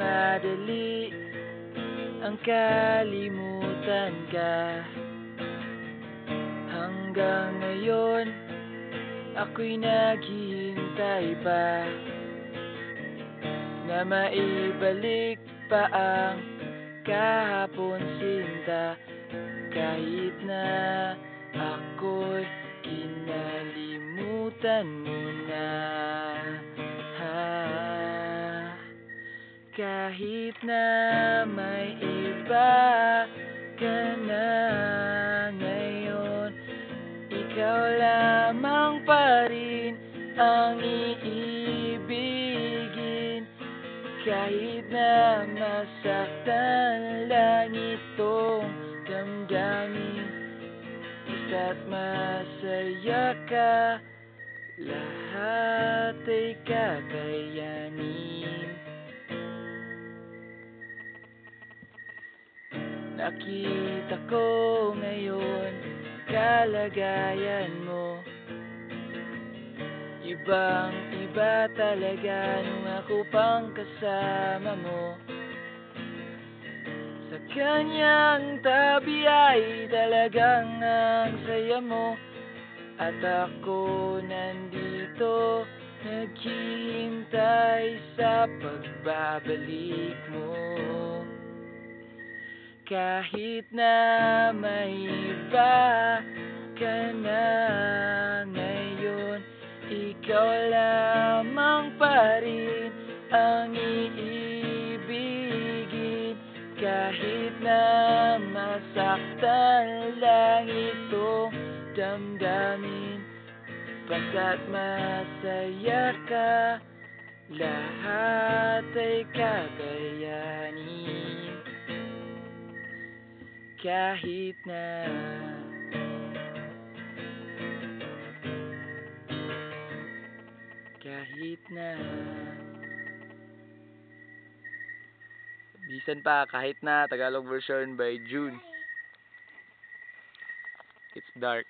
madali. Ang kalimutan ka. Hanggang ngayon ako'y naghihintay pa Na maibalik pa ang kahapon sinta. Kahit na ako'y kinalimutan mo Kahit na may iba ka na ngayon Ikaw lamang pa rin ang iibigin. Kahit na masaktan lang itong damdamin. Basta't masaya ka Lahat ay kakayanin Nakita ko ngayon kalagayan mo. Ibang iba talaga nung ako pang kasama mo. Sa kanyang tabi ay talagang ang saya mo. At ako nandito naghihintay sa pagbabalik mo Kahit na may iba ka na ngayon Ikaw lamang pa rin ang iibigin. Kahit na masaktan lang itong damdamin Basta't masaya ka Lahat ay kakayanin Kahit na Kahit na Bisan pa kahit na Tagalog version by June. It's dark